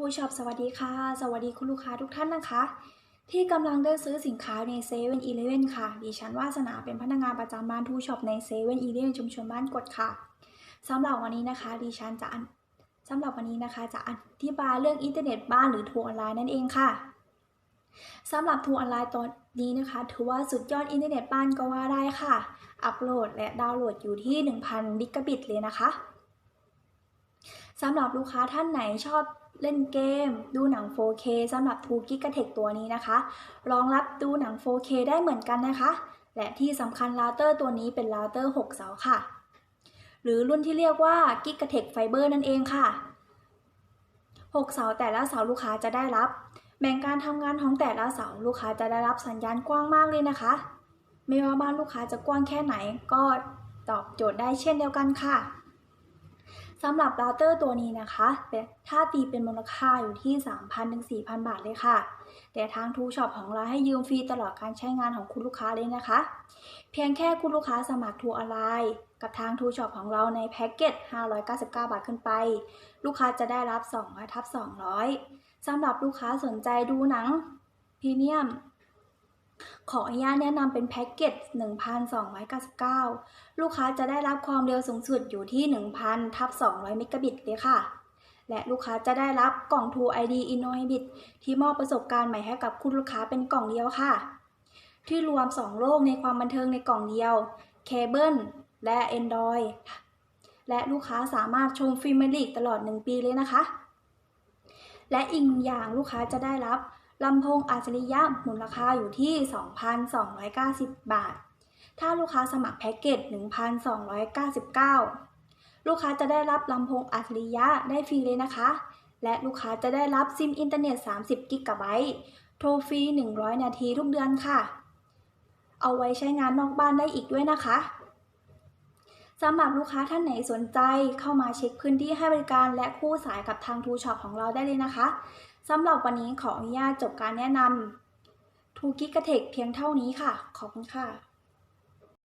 ทูช็อปสวัสดีค่ะ สวัสดีคุณลูกค้าทุกท่านนะคะ ที่กำลังเดินซื้อสินค้าในเซเว่นอีเลเว่นค่ะ ดิฉันวาสนาเป็นพนักงานประจำบ้านทูช็อปในเซเว่นอีเลเว่นชุมชนบ้านกดค่ะสำหรับวันนี้นะคะ ดิฉันจะสำหรับวันนี้นะคะจะอธิบายเรื่องอินเทอร์เน็ตบ้านหรือทัวร์ออนไลน์นั่นเองค่ะสำหรับทัวร์ออนไลน์ตอนนี้นะคะ ถือว่าสุดยอดอินเทอร์เน็ตบ้านก็ว่าได้ค่ะ อัปโหลดและดาวน์โหลดอยู่ที่ 1,000บิกะบิตเลยนะคะ สำหรับลูกค้าท่านไหนชอบเล่นเกม ดูหนัง 4K สำหรับ 2 g b t e c ตัวนี้นะคะ รองรับดูหนัง 4K ได้เหมือนกันนะคะ และที่สำคัญเราเตอร์ตัวนี้เป็นเราเตอร์ 6 เสาค่ะ หรือรุ่นที่เรียกว่า g i g a t e c Fiber นั่นเองค่ะ 6 เสาแต่ละเสาลูกค้าจะได้รับ แบ่งการทำงานของแต่ละเสาลูกค้าจะได้รับสัญญาณกว้างมากเลยนะคะ ไม่ว่าบ้านลูกค้าจะกว้างแค่ไหนก็ตอบโจทย์ได้เช่นเดียวกันค่ะ สำหรับเราเตอร์ตัวนี้นะคะถ้าตีเป็นมูลค่าอยู่ที่ 3,000ถึง4,000 บาทเลยค่ะ แต่ทางทูช็อปของเราให้ยืมฟรีตลอดการใช้งานของคุณลูกค้าเลยนะคะ เพียงแค่คุณลูกค้าสมัครทูออนไลน์กับทางทูช็อปของเราในแพ็กเกจ 599 บาทขึ้นไป ลูกค้าจะได้รับ2ทับ200สำหรับลูกค้าสนใจดูหนังพรีเมียม ขออนุญาตแนะนำเป็นแพ็กเกจ 1,299 ลูกค้าจะได้รับความเร็วสูงสุดอยู่ที่ 1,000ทับ200 เมกะบิตเลยค่ะ และลูกค้าจะได้รับกล่อง True ID Innoibit ที่มอบประสบการณ์ใหม่ให้กับคุณลูกค้าเป็นกล่องเดียวค่ะ ที่รวม 2 โลกในความบันเทิงในกล่องเดียว เคเบิลและ Android และลูกค้าสามารถชมฟิล์มลีกตลอด 1 ปีเลยนะคะ และอีกอย่างลูกค้าจะได้รับ ลำโพงอัจฉริยะมูลค่าอยู่ที่ 2,290 บาท ถ้าลูกค้าสมัครแพ็กเกจ 1,299 ลูกค้าจะได้รับลำโพงอัจฉริยะได้ฟรีเลยนะคะ และลูกค้าจะได้รับซิมอินเทอร์เน็ต 30 กิกะไบต์ โทรฟรี 100 นาทีทุกเดือนค่ะ เอาไว้ใช้งานนอกบ้านได้อีกด้วยนะคะ สำหรับลูกค้าท่านไหนสนใจเข้ามาเช็คพื้นที่ให้บริการและคู่สายกับทางทูช็อปของเราได้เลยนะคะสำหรับวันนี้ขออนุญาตจบการแนะนำทูกิกเทคเพียงเท่านี้ค่ะ ขอบคุณค่ะ